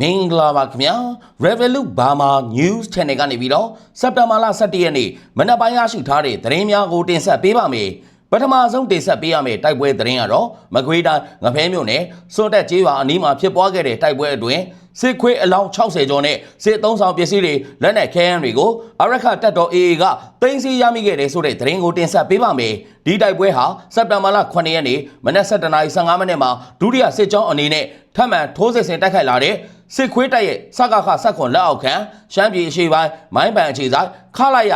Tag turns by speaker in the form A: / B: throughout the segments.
A: မင်္ဂလာပါခင်ဗျာ Revolut Burma News Channel ကနေပြီးတော့စက်တင်ဘာလ17ရက်နေ့မနက်ပိုင်းရရှိထားတဲ့သတင်းများကိုတင်ဆက်ပေးပါမယ်ပထမဆုံးတင်ဆက်ပေးရမယ့်တိုက်ပွဲသတင်းကတော့မကွေးတိုင်းငဖဲမြို့နယ်စွန်တက်ကျေးရွာအနီးမှာဖြစ်ပွားခဲ့တဲ့တိုက်ပွဲအတွင်းစစ်ခွေးအလောင်း60ကျော်နဲ့စစ်သုံးဆောင်ပစ္စည်းတွေလက်နက်ခဲယမ်းတွေကိုအရခတပ်တော် AA ကတင်စီရမိခဲ့တယ်ဆိုတဲ့သတင်းကိုတင်ဆက်ပေးပါမယ်ဒီတိုက်ပွဲဟာစက်တင်ဘာလ9ရက်နေ့မနက်7:15မိနစ်မှာဒုတိယစစ်ကြောင်းအနေနဲ့ထပ်မံထိုးစစ်ဆင်တိုက်ခိုက်လာတဲ့ စစ်ခွေးတပ်ရဲ့စကခဆက်ခွန်လက်အောက်ခံရှမ်းပြည်အရှေ့ပိုင်းမိုင်းပန်အခြေဆိုင်ခလာရ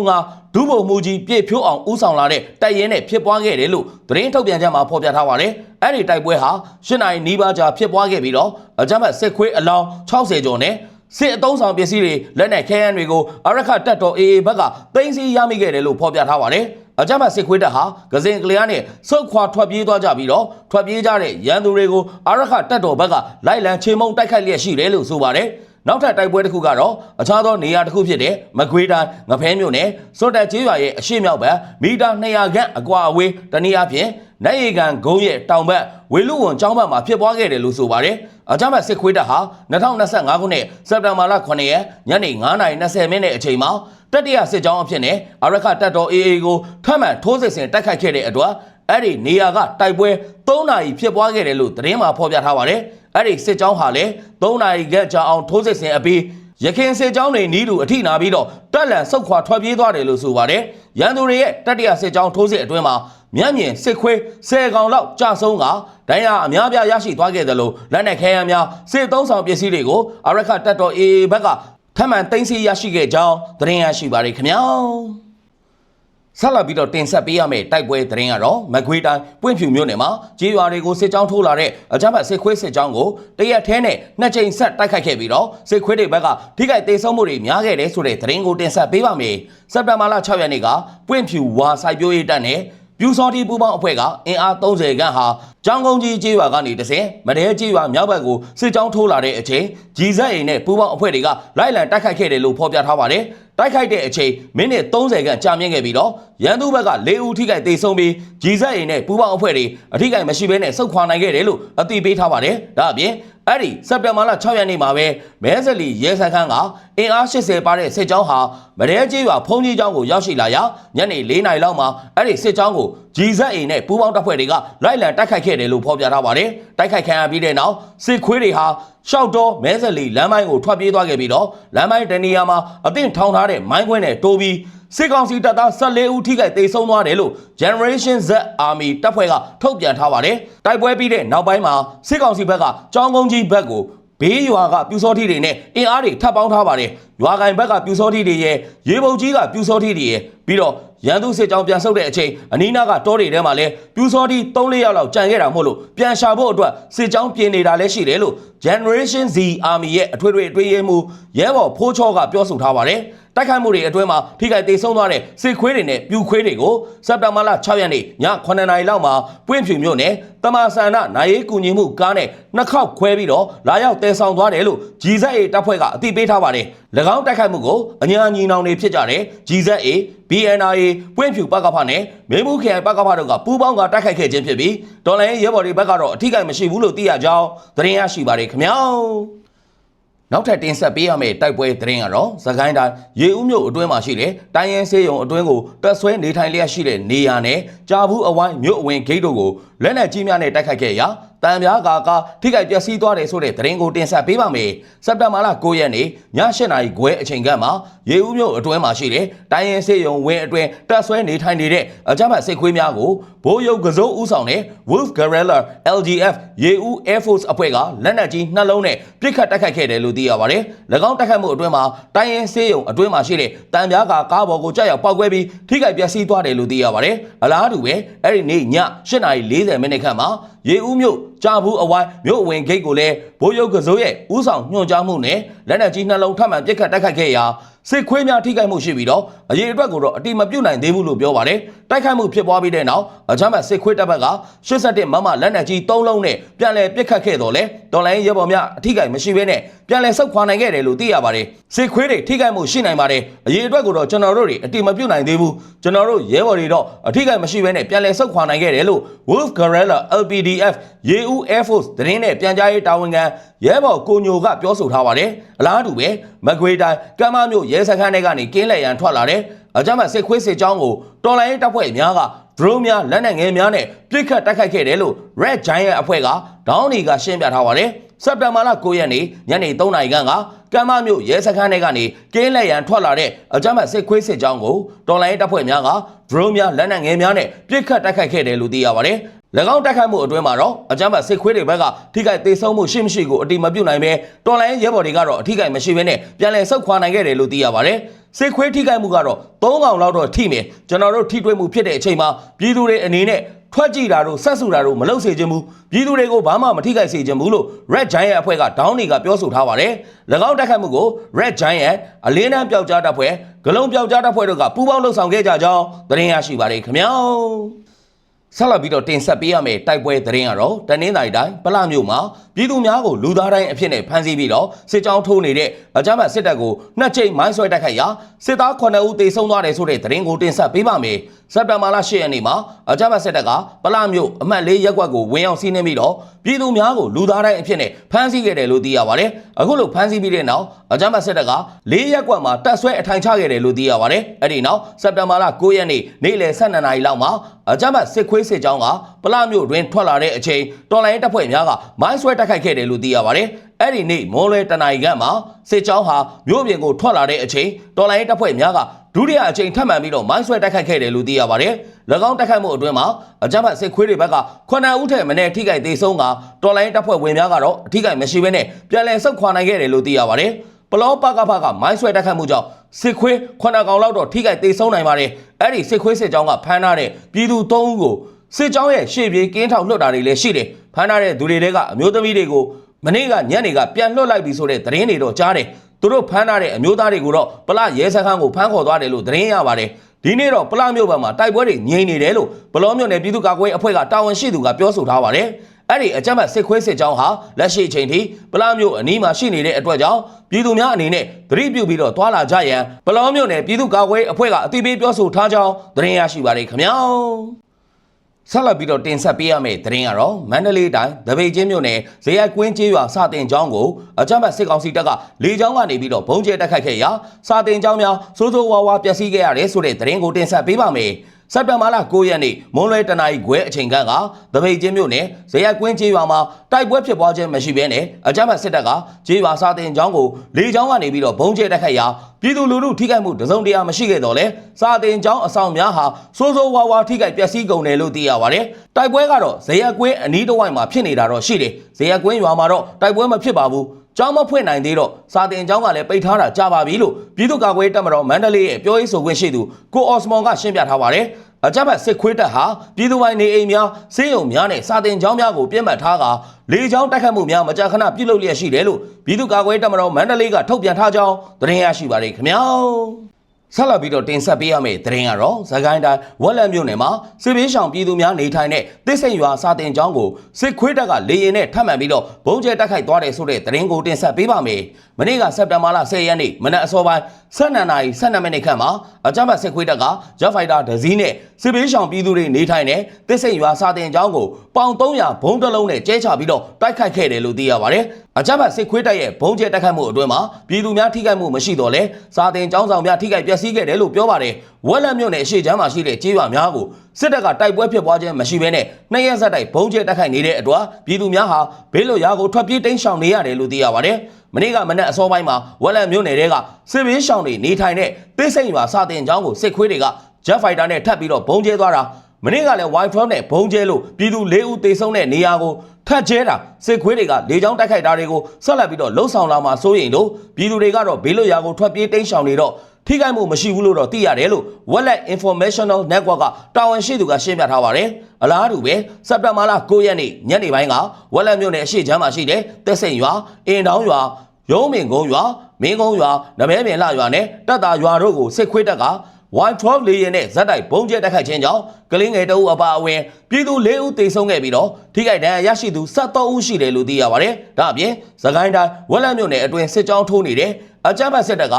A: 295ဒုဗိုလ်မှူးကြီးပြည့်ဖြိုးအောင်ဦးဆောင်လာတဲ့တိုက်ရင်နဲ့ဖြစ်ပွားခဲ့တယ်လို့သတင်းထုတ်ပြန်ချက်မှာဖော်ပြထားပါတယ်။အဲ့ဒီတိုက်ပွဲဟာ၈နိုင်နီးပါးကြာဖြစ်ပွားခဲ့ပြီးတော့အကြမ်းဖက်စစ်ခွေးအလောင်း60ကျော်နဲ့စစ်အုံဆောင်ပစ္စည်းတွေလက်နက်ခဲယမ်းတွေကိုအရခတပ်တော် AA ဘက်ကတင်စီရမိခဲ့တယ်လို့ဖော်ပြထားပါတယ်။ အကြမ်းဖက်စစ်ခွေးတပ်ဟာဂဇင်ကလျားနဲ့စုတ်ခွာထွက်ပြေးသွားကြပြီးတော့ထွက်ပြေးကြတဲ့ရန်သူတွေကိုအရခတပ်တော်ဘက်ကလိုက်လံချေမှုန်းတိုက်ခိုက်လျက်ရှိတယ်လို့ဆိုပါတယ်။ နောက်ထပ်တိုက်ပွဲတစ်ခုကတော့အခြားသောနေရာတစ်ခုဖြစ်တဲ့မကွေးတိုင်းငဖဲမြို့နယ်စွတ်တက်ကျေးရွာရဲ့အရှိမြောက်ဘက်မီတာ200ခန့်အကွာအဝေးတနည်းအားဖြင့်နိုင်ရီကန်ဂုံးရဲ့တောင်ဘက်ဝေလူဝန်ကျောင်းဘက်မှာဖြစ်ပွားခဲ့တယ်လို့ဆိုပါတယ်။အကြမ်းဖက်စစ်ခွေးတပ်ဟာ2025ခုနှစ်စက်တင်ဘာလ9ရက်ညနေ9:20မိနစ်အချိန်မှာတတိယစစ်ကြောင်းအဖြစ်နဲ့အရခတပ်တော် AA ကိုထပ်မံထိုးစစ်ဆင်တိုက်ခိုက်ခဲ့တဲ့အတွက် အဲ့ဒီနေရာကတိုက်ပွဲ3နာရီဖြစ်ပွားခဲ့တယ်လို့သတင်းမှာဖော်ပြထားပါတယ်။အဲ့ဒီစစ်ကြောင်းဟာလည်း3နာရီခန့်ကြာအောင်ထိုးစစ်ဆင်အပြီးရခင်စစ်ကြောင်းတွေနီးတူအထိနာပြီးတော့တက်လန်ဆုတ်ခွာထွက်ပြေးသွားတယ်လို့ဆိုပါတယ်။ရန်သူတွေရဲ့တတိယစစ်ကြောင်းထိုးစစ်အတွင်းမှာမျက်မြင်စစ်ခွေး10ကောင်လောက်ကြာဆုံးကဒဏ်ရာအများပြားရရှိသွားခဲ့တယ်လို့လက်နက်ခဲယမ်းများစစ်သုံးဆောင်ပစ္စည်းတွေကိုအရခတပ်တော် AA ဘက်ကထပ်မံတင်စီရရှိခဲ့ကြောင်းသတင်းရရှိပါတယ်ခင်ဗျာ။ ဆက်လက်ပြီးတော့တင်ဆက်ပေးရမယ့်တိုက်ပွဲသတင်းကတော့မကွေးတိုင်းပွင့်ဖြူမြို့နယ်မှာကြေးရွာတွေကိုစစ်ကြောင်းထိုးလာတဲ့အကြမ်းဖက်စစ်ခွေးစစ်ကြောင်းကိုတရက်ထဲနဲ့နှစ်ကြိမ်ဆက်တိုက်ခိုက်ခဲ့ပြီးတော့စစ်ခွေးတွေဘက်ကထိခိုက်ဒေဆုံးမှုတွေများခဲ့တယ်ဆိုတဲ့သတင်းကိုတင်ဆက်ပေးပါမယ်။စက်တင်ဘာလ6ရက်နေ့ကပွင့်ဖြူဝါစိုက်ပျိုးရေးတပ်နဲ့ပြူစောတီပူပေါင်းအဖွဲ့ကအင်အား30ခန့်ဟာကြောင်ကုန်းကြီးကြေးရွာကနေတဆင်မတဲကြေးရွာမြောက်ဘက်ကိုစစ်ကြောင်းထိုးလာတဲ့အချိန်ဂျီဇက်အိမ်နဲ့ပူပေါင်းအဖွဲ့တွေကလိုက်လံတိုက်ခိုက်ခဲ့တယ်လို့ဖော်ပြထားပါတယ်။တိုက်ခိုက်တဲ့အချိန်မိနစ်30ခန့်ကြာမြင့်ခဲ့ပြီးတော့ရန်သူဘက်က၄ဦးထိခိုက်ဒေဆုံးပြီးဂျီဇက်အိမ်နဲ့ပူပေါင်းအဖွဲ့တွေအထိခိုက်မရှိဘဲနဲ့စုခွာနိုင်ခဲ့တယ်လို့အသိပေးထားပါတယ်။ဒါအပြင်အဲ့ဒီစက်တင်ဘာလ6ရက်နေ့မှာပဲမဲဆလီရဲစခန်းကအင်အား80ပါတဲ့စစ်ကြောင်းဟာမရဲကြီးရွာဖုံးကြီးကျောင်းကိုရောက်ရှိလာရာညနေ4နာရီလောက်မှာအဲ့ဒီစစ်ကြောင်းကိုဂျီဇက်အိမ်နဲ့ပူပေါင်းတပ်ဖွဲ့တွေကလိုက်လံတိုက်ခိုက်ခဲ့တယ်လို့ဖော်ပြထားပါတယ်။တိုက်ခိုက်ခံရပြီးတဲ့နောက်စစ်ခွေးတွေဟာ ရှောက်တော်မဲဆလီလမ်းမိုင်းကိုထွက်ပြေးသွားခဲ့ပြီးတော့လမ်းမိုင်းတနေရာမှာအသင့်ထောင်ထားတဲ့မိုင်းခွင်းနဲ့တိုးပြီးစစ်ကောင်စီတပ်သား14ဦးထိခိုက်ဒေဆုံးသွားတယ်လို့ Generation Z Army တပ်ဖွဲ့ကထုတ်ပြန်ထားပါတယ်။တိုက်ပွဲပြီးတဲ့နောက်ပိုင်းမှာစစ်ကောင်စီဘက်ကကြောင်းကုန်းကြီးဘက်ကို ဘေးရွာကပြူစောထီတွေနဲ့အင်အားတွေထပ်ပေါင်းထားပါတယ်။ရွာကင်ဘက်ကပြူစောထီတွေရဲ့ရေပုတ်ကြီးကပြူစောထီတွေရဲ့ပြီးတော့ရန်သူစစ်ကြောင်းပြန်ဆုတ်တဲ့အချိန်အနီးနားကတောတွေထဲမှာလဲပြူစောထီ3-4ယောက်လောက်ကြံခဲ့တာမို့လို့ပြန်ရှာဖို့အတွက်စစ်ကြောင်းပြင်နေတာလည်းရှိတယ်လို့ Generation Z Army ရဲ့အထွေထွေအတွင်းရေးမှူးရဲဘော်ဖိုးချောကပြောဆိုထားပါတယ်။ တိုက်ခိုက်မှုတွေအတွင်းမှာထိခိုက်ဒေဆုံးသွားတဲ့စစ်ခွေးတွေနဲ့ပြူခွေးတွေကိုစက်တဘာလ6ရက်နေ့ည9နာရီလောက်မှာပွင့်ဖြူမြို့နယ်တမဆန္ဒနိုင်ရေးကူညီမှုကားနဲ့နှစ်ခေါက်ခွဲပြီးတော့လာရောက်တဲဆောင်သွားတယ်လို့ဂျီဇက်အေတပ်ဖွဲ့ကအသိပေးထားပါတယ်။၎င်းတိုက်ခိုက်မှုကိုအညာညီနောင်တွေဖြစ်ကြတဲ့ဂျီဇက်အေ BNRA ပွင့်ဖြူပကဖနဲ့မေမှုခရိုင်ပကဖတို့ကပူးပေါင်းကတိုက်ခိုက်ခဲ့ခြင်းဖြစ်ပြီးဒေါ်လာရဲဘော်တွေဘက်ကတော့အထိကိမရှိဘူးလို့သိရကြောင်းသတင်းရရှိပါတယ်ခင်ဗျာ။ နောက်ထပ်တင်ဆက်ပေးရမယ့်တိုက်ပွဲသတင်းကတော့သခိုင်းတိုင်းရေဦးမြို့အတွင်းမှာရှိတဲ့တိုင်းရင်းစေးရုံအတွင်းကိုတက်ဆွဲနေထိုင်လျက်ရှိတဲ့နေရာနဲ့ကြာဘူးအဝိုင်းမြို့အဝင်ဂိတ်တို့ကိုလက်နက်ကြီးများနဲ့တိုက်ခိုက်ခဲ့ရာ တံပြားကာကထိခိုက်ပျက်စီးသွားတယ်ဆိုတဲ့သတင်းကိုတင်ဆက်ပေးပါမယ်။စက်တဘာလ9ရက်နေ့ည8နာရီခွဲအချိန်ကမှရေဦးမြို့အတွင်းမှာရှိတဲ့တိုင်းရင်းစေးရုံဝင်းအတွင်းတက်ဆွဲနေထိုင်နေတဲ့အကြမ်းဖက်စစ်ခွေးများကိုဘိုးရုပ်ကစိုးဦးဆောင်တဲ့ Wolf Guerrilla LGF ရေဦး Air Force အဖွဲ့ကလက်နက်ကြီးနှလုံးနဲ့ပစ်ခတ်တိုက်ခိုက်ခဲ့တယ်လို့သိရပါတယ်။၎င်းတိုက်ခိုက်မှုအတွင်းမှာတိုင်းရင်းစေးရုံအတွင်းမှာရှိတဲ့တံပြားကာကားပေါ်ကိုကြောက်ရောက်ပောက်ကွဲပြီးထိခိုက်ပျက်စီးသွားတယ်လို့သိရပါတယ်။အလားတူပဲအဲ့ဒီနေ့ည8:40မိနစ်ခန့်မှာရေဦးမြို့ ကြာဘူးအဝိုင်းမြို့အဝင်ဂိတ်ကိုလည်းဘိုးရုပ်ကစိုးရဲ့ဥဆောင်ညွှန်ကြားမှုနဲ့လက်နက်ကြီးနှလုံးထပ်မံပစ်ခတ်တိုက်ခိုက်ခဲ့ရာစစ်ခွေးများထိခိုက်မှုရှိပြီးတော့အရေးအတွက်ကိုတော့အတိမပြုတ်နိုင်သေးဘူးလို့ပြောပါတယ်တိုက်ခိုက်မှုဖြစ်ပွားပြီးတဲ့နောက်အကြမ်းဖက်စစ်ခွေးတပ်ဘက်က87မမလက်နက်ကြီး3လုံးနဲ့ပြန်လည်ပစ်ခတ်ခဲ့တော့လဲဒေါ်လာရဲဘော်များအထိခိုက်မရှိဘဲနဲ့ပြန်လည်ဆုတ်ခွာနိုင်ခဲ့တယ်လို့သိရပါတယ်စစ်ခွေးတွေထိခိုက်မှုရှိနိုင်ပါတယ်အရေးအတွက်ကိုတော့ကျွန်တော်တို့တွေအတိမပြုတ်နိုင်သေးဘူးကျွန်တော်တို့ရဲဘော်တွေတော့အထိခိုက်မရှိဘဲနဲ့ပြန်လည်ဆုတ်ခွာနိုင်ခဲ့တယ်လို့ Wolf Guerrilla LPDF ရေဦးဦး Air Force သတင်းနဲ့ပြန်ကြားရေးတာဝန်ခံရဲဘော်ကိုညိုကပြောဆိုထားပါတယ်အလားတူပဲမကွေးတိုင်းကမ်းမမြို့ရဲစခန်းထဲကနေကင်းလက်ရန်ထွက်လာတဲ့အကြမ်းဖက်စစ်ခွေးစစ်ကြောင်းကိုတော်လိုင်းရေးတပ်ဖွဲ့များကဒရုန်းများလက်နက်ငယ်များနဲ့ပြစ်ခတ်တိုက်ခိုက်ခဲ့တယ်လို့ Red Giant အဖွဲ့ကဒေါင်းနီကရှင်းပြထားပါတယ်စက်တဘာလ9ရက်နေ့ညနေ3နာရီခန့်ကကမ်းမမြို့ရဲစခန်းထဲကနေကင်းလက်ရန်ထွက်လာတဲ့အကြမ်းဖက်စစ်ခွေးစစ်ကြောင်းကိုတော်လိုင်းရေးတပ်ဖွဲ့များကဒရုန်းများလက်နက်ငယ်များနဲ့ပြစ်ခတ်တိုက်ခိုက်ခဲ့တယ်လို့သိရပါတယ်၎ င်းတိုက်ခိုက်မှုအတွင်းမှာတော့အကြမ်းဖက်စစ်ခွေးတွေဘက်ကထိခိုက်သေးဆုံးမှုရှိမရှိကိုအတိမပြုတ်နိုင်ပဲတော်လိုင်းရဲဘော်တွေကတော့အထိခိုက်မရှိဘဲနဲ့ပြန်လည်ဆုတ်ခွာနိုင်ခဲ့တယ်လို့သိရပါတယ်စစ်ခွေးထိခိုက်မှုကတော့၃កောင်လောက်တော့ထိမယ်ကျွန်တော်တို့ထိတွေ့မှုဖြစ်တဲ့အချိန်မှာပြည်သူတွေအနေနဲ့ထွက်ကြည့်တာတို့ဆက်ဆူတာတို့မလုပ်စေချင်ဘူးပြည်သူတွေကိုဘာမှမထိခိုက်စေချင်ဘူးလို့ Red Giant အဖွဲ့ကဒေါင်းနေကပြောဆိုထားပါတယ်၎င်းတိုက်ခိုက်မှုကို Red Giant အလင်းတန်းပျောက်ကြားတပ်ဖွဲ့ဂလုံးပျောက်ကြားတပ်ဖွဲ့တို့ကပူးပေါင်းလှုပ်ဆောင်ခဲ့ကြကြောင်းသတင်းရရှိပါတယ်ခင်ဗျာ ဆက်လက်ပြီးတော့တင်ဆက်ပေးရမယ့်တိုက်ပွဲသတင်းကတော့တနင်္သာရီတိုင်းပလမြို့မှာပြည်သူများကိုလူသားတိုင်းအဖြစ်နဲ့ဖမ်းဆီးပြီးတော့စစ်ကြောင်းထိုးနေတဲ့အကြမ်းဖက်စစ်တပ်ကိုနှစ်ချိန်မိုင်းဆွဲတိုက်ခိုက်ရာစစ်သား9ဦးသေဆုံးသွားတယ်ဆိုတဲ့သတင်းကိုတင်ဆက်ပေးပါမယ်။ စက်တဘာလ10ရက်နေ့မှာအကြမ်းဖက်စစ်တပ်ကပလမြို့အမှတ်၄ရပ်ကွက်ကိုဝင်ရောက်စီးနင်းပြီးတော့ပြည်သူများကိုလူသားတိုင်းအဖြစ်နဲ့ဖမ်းဆီးခဲ့တယ်လို့သိရပါတယ်။အခုလိုဖမ်းဆီးပြီးတဲ့နောက်အကြမ်းဖက်စစ်တပ်က၄ရပ်ကွက်မှာတပ်ဆွဲအထိုင်ချခဲ့တယ်လို့သိရပါတယ်။အဲ့ဒီနောက်စက်တဘာလ9ရက်နေ့နေ့လယ်12နာရီလောက်မှာအကြမ်းဖက်စစ်ခွေးစစ်ကြောင်းကပလမြို့တွင်ထွက်လာတဲ့အချိန်တော်လိုင်းတပ်ဖွဲ့များကမိုင်းဆွဲတိုက်ခိုက်ခဲ့တယ်လို့သိရပါတယ်။ အဲ့ဒီနေ့မော်လွဲတနာရီခန့်မှာစစ်ကြောင်းဟာမြို့ပြင်ကိုထွက်လာတဲ့အချိန်တော်လိုင်းတပ်ဖွဲ့များကဒုတိယအချိန်ထပ်မံပြီးတော့မိုင်းဆွဲတိုက်ခိုက်ခဲ့တယ်လို့သိရပါတယ်။၎င်းတိုက်ခိုက်မှုအတွင်းမှာအကြမ်းဖက်စစ်ခွေးတွေဘက်က9ဦးထက်မနည်းထိခိုက်သေးဆုံးကတော်လိုင်းတပ်ဖွဲ့ဝင်များကတော့အထိခိုက်မရှိဘဲနဲ့ပြန်လည်ဆုတ်ခွာနိုင်ခဲ့တယ်လို့သိရပါတယ်။ပလောပကဖကမိုင်းဆွဲတိုက်ခိုက်မှုကြောင့်စစ်ခွေး9ကောင်လောက်တော့ထိခိုက်သေးဆုံးနိုင်ပါတယ်။အဲ့ဒီစစ်ခွေးစစ်ကြောင်းကဖမ်းထားတဲ့ပြည်သူ3ဦးကိုစစ်ကြောင်းရဲ့ရှေ့ပြေးကင်းထောက်လွှတ်တာတွေလည်းရှိတယ်။ဖမ်းထားတဲ့သူတွေတဲကအမျိုးသမီးတွေကို မနေ့ကညနေကပြန်လွှတ်လိုက်ပြီဆိုတဲ့သတင်းတွေတော့ကြားတယ်။သူတို့ဖမ်းထားတဲ့အမျိုးသားတွေကိုတော့ပလရဲစခန်းကိုဖမ်းခေါ်သွားတယ်လို့သတင်းရပါတယ်။ဒီနေ့တော့ပလမြို့ဘက်မှာတိုက်ပွဲတွေငြိမ်နေတယ်လို့ဘလောမြို့နယ်ပြည်သူ့ကာကွယ်အဖွဲ့ကတာဝန်ရှိသူကပြောဆိုထားပါတယ်။အဲ့ဒီအကြမ်းဖက်စစ်ခွေးစစ်ကြောင်းဟာလက်ရှိအချိန်ထိပလောမြို့အနီးမှာရှိနေတဲ့အတွက်ကြောင့်ပြည်သူများအနေနဲ့သတိပြုပြီးတော့သွာလာကြရန်ဘလောမြို့နယ်ပြည်သူ့ကာကွယ်အဖွဲ့ကအသိပေးပြောဆိုထားကြောင်းသတင်းရရှိပါတယ်ခင်ဗျာ။ ဆက်လက်ပြီးတော့တင်ဆက်ပေးရမယ့်သတင်းကတော့မန္တလေးတိုင်းတပိတ်ချင်းမြို့နယ်ဇေယျကွင်းကျေးရွာစာတင်ကျောင်းကိုအကြမ်းဖက်စစ်ကောင်စီတပ်ကလေကြောင်းကနေပြီးတော့ဘုံကျဲတက်ခတ်ခဲ့ရာစာတင်ကျောင်းများစိုးစိုးဝါးဝါပျက်စီးခဲ့ရတယ်ဆိုတဲ့သတင်းကိုတင်ဆက်ပေးပါမယ်။ စက်တင်ဘာလ9ရက်နေ့မွန်းလွဲတနာရီခွဲအချိန်ခန့်ကတပိတ်ချင်းမြို့နယ်ဇေယျကွင်းကျေးရွာမှာတိုက်ပွဲဖြစ်ပွားခြင်းမရှိဘဲနဲ့အကြမ်းဖက်စစ်တပ်ကကျေးရွာစာတင်ကျောင်းကိုလေကြောင်းကနေပြီးတော့ဘုံကျဲတက်ခတ်ရာပြည်သူလူထုထိခိုက်မှုတစုံတရာမရှိခဲ့တော့လဲစာတင်ကျောင်းအဆောင်များဟာစိုးစိုးဝါးဝါထိခိုက်ပျက်စီးကုန်တယ်လို့သိရပါတယ်။တိုက်ပွဲကတော့ဇေယျကွင်းအနီးတစ်ဝိုက်မှာဖြစ်နေတာတော့ရှိတယ်။ဇေယျကွင်းရွာမှာတော့တိုက်ပွဲမဖြစ်ပါဘူး။ ကျောင်းမဖွင့်နိုင်သေးတော့စာတင်ကျောင်းကလည်းပိတ်ထားတာကြာပါပြီလို့ပြည်သူ့ကာကွယ်တပ်မတော်မန္တလေးရဲ့ပြောရေးဆိုခွင့်ရှိသူကိုအော်စမွန်ကရှင်းပြထားပါတယ်။အကြမ်းဖက်စစ်ခွေးတပ်ဟာပြည်သူပိုင်းနေအိမ်များစေယုံများနဲ့စာတင်ကျောင်းများကိုပြစ်မှတ်ထားကလေကြောင်းတိုက်ခတ်မှုများမကြာခဏပြုလုပ်လျက်ရှိတယ်လို့ပြည်သူ့ကာကွယ်တပ်မတော်မန္တလေးကထုတ်ပြန်ထားကြောင်းသတင်းရရှိပါတယ်ခင်ဗျာ။ ဆက်လက်ပြီးတော့တင်ဆက်ပေးရမယ့်သတင်းကတော့သခိုင်းတိုင်းဝက်လက်မြို့နယ်မှာစစ်ဘေးရှောင်ပြည်သူများနေထိုင်တဲ့တစ်စိန်ရွာစာတင်ကျောင်းကိုစစ်ခွေးတပ်ကလေရင်နဲ့ထပ်မံပြီးတော့ဘုံကျဲတိုက်ခိုက်သွားတယ်ဆိုတဲ့သတင်းကိုတင်ဆက်ပေးပါမယ်။မနေ့ကစက်တင်ဘာလ10ရက်နေ့မနက်အစောပိုင်း12နာရီ12မိနစ်ခန့်မှာအကြမ်းဖက်စစ်ခွေးတပ်ကဂျက်ဖိုက်တာဒဇီးနဲ့စစ်ဘေးရှောင်ပြည်သူတွေနေထိုင်တဲ့တစ်စိန်ရွာစာတင်ကျောင်းကိုပေါင်300ဘုံတစ်လုံးနဲ့ကျဲချပြီးတော့တိုက်ခိုက်ခဲ့တယ်လို့သိရပါတယ်။အကြမ်းဖက်စစ်ခွေးတပ်ရဲ့ဘုံကျဲတိုက်ခိုက်မှုအတွင်းမှာပြည်သူများထိခိုက်မှုမရှိတော့လဲစာတင်ကျောင်းဆောင်များထိခိုက်ပျက်စီးခဲ့တယ်လို့ပြောပါတယ်။ဝက်လက်မြို့နယ်အရှိချမ်းမှာရှိတဲ့ကြေးရွာများကိုစစ်တပ်ကတိုက်ပွဲဖြစ်ပွားခြင်းမရှိဘဲနဲ့နှစ်ရက်ဆက်တိုက်ဘုံကျဲတိုက်ခိုက်နေတဲ့အတွက်ပြည်သူများဟာဘေးလွတ်ရာကိုထွက်ပြေးတိမ်းရှောင်နေရတယ်လို့သိရပါတယ်။မနေ့ကမနက်အစောပိုင်းမှာဝက်လက်မြို့နယ်တွေကစစ်ဘေးရှောင်တွေနေထိုင်တဲ့တိစိန်ရွာစာတင်ကျောင်းကိုစစ်ခွေးတွေကဂျက်ဖိုက်တာနဲ့ထပ်ပြီးတော့ဘုံကျဲသွားတာ မနေ့ကလည်း Wi-Fi နဲ့ဘုံကျဲလို့ပြည်သူ၄ဦးသေဆုံးတဲ့နေရာကိုထပ်ကျဲတာစစ်ခွေးတွေကလေကြောင်းတိုက်ခိုက်တာတွေကိုဆက်လက်ပြီးတော့လှုပ်ဆောင်လာမှာစိုးရိမ်လို့ပြည်သူတွေကတော့ဘေးလွတ်ရာကိုထွက်ပြေးတိမ်းရှောင်နေတော့ထိခိုက်မှုမရှိဘူးလို့တော့သိရတယ်လို့ Wallet Informational Network ကတာဝန်ရှိသူကရှင်းပြထားပါတယ်။အလားတူပဲစက်တင်ဘာလ9ရက်နေ့ညနေပိုင်းက Wallet မြို့နယ်အရှိချမ်းမှာရှိတဲ့တက်စိန်ရွာအင်တောင်းရွာရုံးမင်ကုန်းရွာမင်းကုန်းရွာနမဲပင်လှရွာနဲ့တက်တာရွာတို့ကိုစစ်ခွေးတပ်က Y12 လေယာဉ်နဲ့ဇက်တိုက်ဘုံကျဲတက်ခတ်ခြင်းကြောင့်ကလင်းငယ်တအုပ်အပါအဝင်ပြည်သူ၄ဦးသေဆုံးခဲ့ပြီးတော့ထိခိုက်ဒဏ်ရာရရှိသူ73ဦးရှိတယ်လို့သိရပါတယ်။ဒါအပြင်သခိုင်းတိုင်းဝက်လက်မြို့နယ်အတွင်းစစ်ကြောင်းထိုးနေတဲ့အကြမ်းဖက်စစ်တပ်က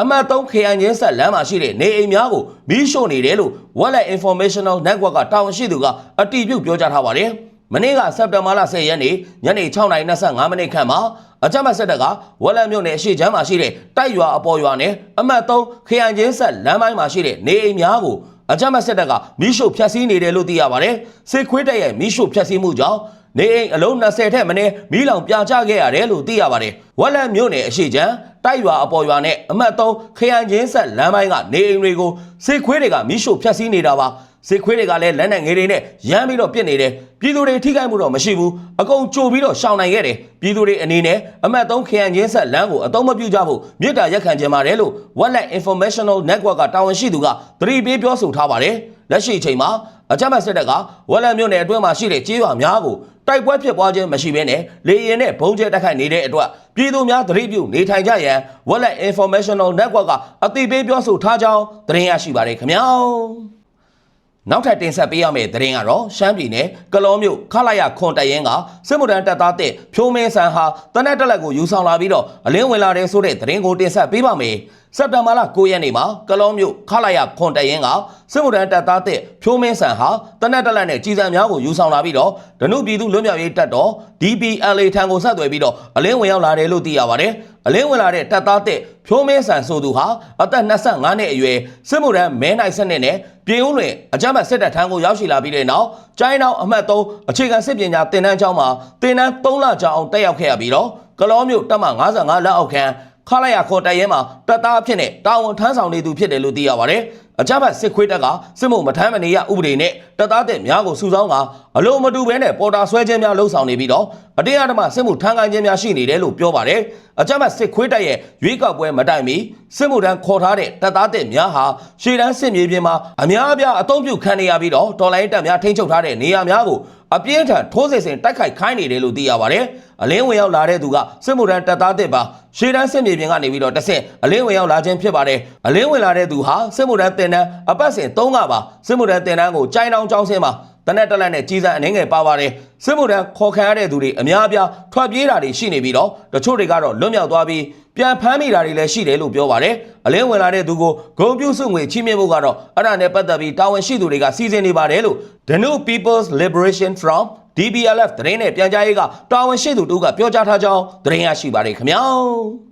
A: အမတ်3ခရိုင်ချင်းဆက်လမ်းမှာရှိတဲ့နေအိမ်များကိုမီးရှို့နေတယ်လို့ Wallet Informational Network ကတာဝန်ရှိသူကအတည်ပြုပြောကြားထားပါတယ်။ မမနေ့ကစက်တင်ဘာလ10ရက်နေ့ညနေ6:25မိနစ်ခန့်မှာအကြမ်းဖက်စစ်တပ်ကဝက်လက်မြို့နယ်အရှိချမ်းမှာရှိတဲ့တိုက်ရွာအပေါ်ရွာနဲ့အမှတ်3ခရိုင်ချင်းဆက်လမ်းပိုင်းမှာရှိတဲ့နေအိမ်များကိုအကြမ်းဖက်စစ်တပ်ကမိရှုဖျက်ဆီးနေတယ်လို့သိရပါတယ်စစ်ခွေးတပ်ရဲ့မိရှုဖျက်ဆီးမှုကြောင့်နေအိမ်အလုံး20ထက်မနည်းမီးလောင်ပြာကျခဲ့ရတယ်လို့သိရပါတယ်ဝက်လက်မြို့နယ်အရှိချမ်းတိုက်ရွာအပေါ်ရွာနဲ့အမှတ်3ခရိုင်ချင်းဆက်လမ်းပိုင်းကနေအိမ်တွေကိုစစ်ခွေးတွေကမိရှုဖျက်ဆီးနေတာပါ စစ်ခွေးတွေကလည်းလက်နဲ့ငယ်တွေနဲ့ရမ်းပြီးတော့ပြစ်နေတယ်ပြည်သူတွေထိခိုက်မှုတော့မရှိဘူးအကုန်ကြိုပြီးတော့ရှောင်နိုင်ခဲ့တယ်ပြည်သူတွေအနေနဲ့အမှတ်3ခရိုင်ချင်းဆက်လမ်းကိုအသုံးမပြုကြဖို့မြစ်တာရက်ခံကြပါတယ်လို့ Wetland Informational Network ကတာဝန်ရှိသူကသတိပေးပြောဆိုထားပါတယ်လက်ရှိအချိန်မှာအကြမ်းဖက်စစ်တပ်ကဝက်လက်မြို့နယ်အတွင်းမှာရှိတဲ့ကြေးရွာများကိုတိုက်ပွဲဖြစ်ပွားခြင်းမရှိဘဲနဲ့လေရင်နဲ့ဘုံကျဲတိုက်ခိုက်နေတဲ့အတွက်ပြည်သူများသတိပြုနေထိုင်ကြရန် Wetland Informational Network ကအသိပေးပြောဆိုထားကြောင်းသတင်းရရှိပါတယ်ခင်ဗျာ နောက်ထပ်တင်ဆက်ပေးရမယ့်သတင်းကတော့ရှမ်းပြည်နယ်ကလောမြို့ခလာရခွန်တရင်ကစစ်မှုထမ်းတပ်သားတဲ့ဖြိုးမင်းဆန်ဟာတနက်တက်လက်ကိုယူဆောင်လာပြီးတော့အလင်းဝင်လာတဲ့ဆိုတဲ့သတင်းကိုတင်ဆက်ပေးပါမယ် စက်တင်ဘာလ9ရက်နေ့မှာကလောမြို့ခလာရခွန်တရင်ကစစ်မှုထမ်းတပ်သားတဲ့ဖြိုးမင်းဆန်ဟာတနက်တက်လက်နဲ့ကြီးစံများကိုယူဆောင်လာပြီးတော့ဒနုပြည်သူလွတ်မြောက်ရေးတပ်တော် DPLA ထံကိုဆက်သွယ်ပြီးတော့အလင်းဝင်ရောက်လာတယ်လို့သိရပါတယ်အလင်းဝင်လာတဲ့တပ်သားတဲ့ဖြိုးမင်းဆန်ဆိုသူဟာအသက်25နှစ်အရွယ်စစ်မှုထမ်းမဲနိုင်စနစ်နဲ့ပြည်ဦးလွင်အကြမ်းဖက်စစ်တပ်ထံကိုရောက်ရှိလာပြီးတဲ့နောက်ကျိုင်းတော်အမှတ်3အခြေခံစစ်ပညာသင်တန်းကျောင်းမှာသင်တန်း3လကြာအောင်တက်ရောက်ခဲ့ရပြီးတော့ကလောမျိုးတပ်မ55လက်အောက်ခံ ခလာရခေါ်တိုင်ရဲမှာတပ်သားအဖြစ်နဲ့တာဝန်ထမ်းဆောင်နေသူဖြစ်တယ်လို့သိရပါတယ်။အကြမ်းဖက်စစ်ခွေးတပ်ကစစ်မှုမထမ်းမနေရဥပဒေနဲ့တပ်သားတဲ့များကိုစုဆောင်းကအလို့မတူဘဲနဲ့ပေါ်တာဆွဲခြင်းများလှုံ့ဆော်နေပြီးတော့အတင်းအဓမ္မစစ်မှုထမ်းကိုင်းခြင်းများရှိနေတယ်လို့ပြောပါတယ်။အကြမ်းဖက်စစ်ခွေးတပ်ရဲ့ရွေးကောက်ပွဲမတိုင်မီစစ်မှုထမ်းခေါ်ထားတဲ့တပ်သားတဲ့များဟာရှေ့တန်းစစ်မြေပြင်မှာအများအပြားအုံပြုခံနေရပြီးတော့တော်လိုင်းတပ်များထိန်းချုပ်ထားတဲ့နေရာများကိုအပြင်းထန်ထိုးစစ်ဆင်တိုက်ခိုက်ခိုင်းနေတယ်လို့သိရပါတယ်။အလင်းဝင်ရောက်လာတဲ့သူကစစ်မှုထမ်းတပ်သားတဲ့ပါရှေ့တန်းစစ်မြေပြင်ကနေပြီးတော့တဆင့်အလင်းဝင်ရောက်လာခြင်းဖြစ်ပါတယ်။အလင်းဝင်လာတဲ့သူဟာစစ်မှုထမ်းတင်တန်းအပတ်စဉ်၃ကပါစစ်မှုထမ်းတင်တန်းကိုကြိုင်းတောင်ကျောင်းဆင်းမှာ တနက်တက်လက်နဲ့ကြီးစံအနေငယ်ပါပါတယ်စစ်မှုထမ်းခေါ်ခံရတဲ့သူတွေအများအပြားထွက်ပြေးတာတွေရှိနေပြီးတော့တချို့တွေကတော့လွတ်မြောက်သွားပြီးပြန်ဖမ်းမိတာတွေလည်းရှိတယ်လို့ပြောပါတယ်အလင်းဝင်လာတဲ့သူကိုဂုံပြုစုငွေချီးမြှင့်ဖို့ကတော့အဲ့ဒါနဲ့ပတ်သက်ပြီးတာဝန်ရှိသူတွေကစီစဉ်နေပါတယ်လို့ The New People's Liberation Front DBLF သတင်းနဲ့ပြန်ကြားရေးကတာဝန်ရှိသူတို့ကပြောကြားထားကြောင်းသတင်းရရှိပါတယ်ခင်ဗျာ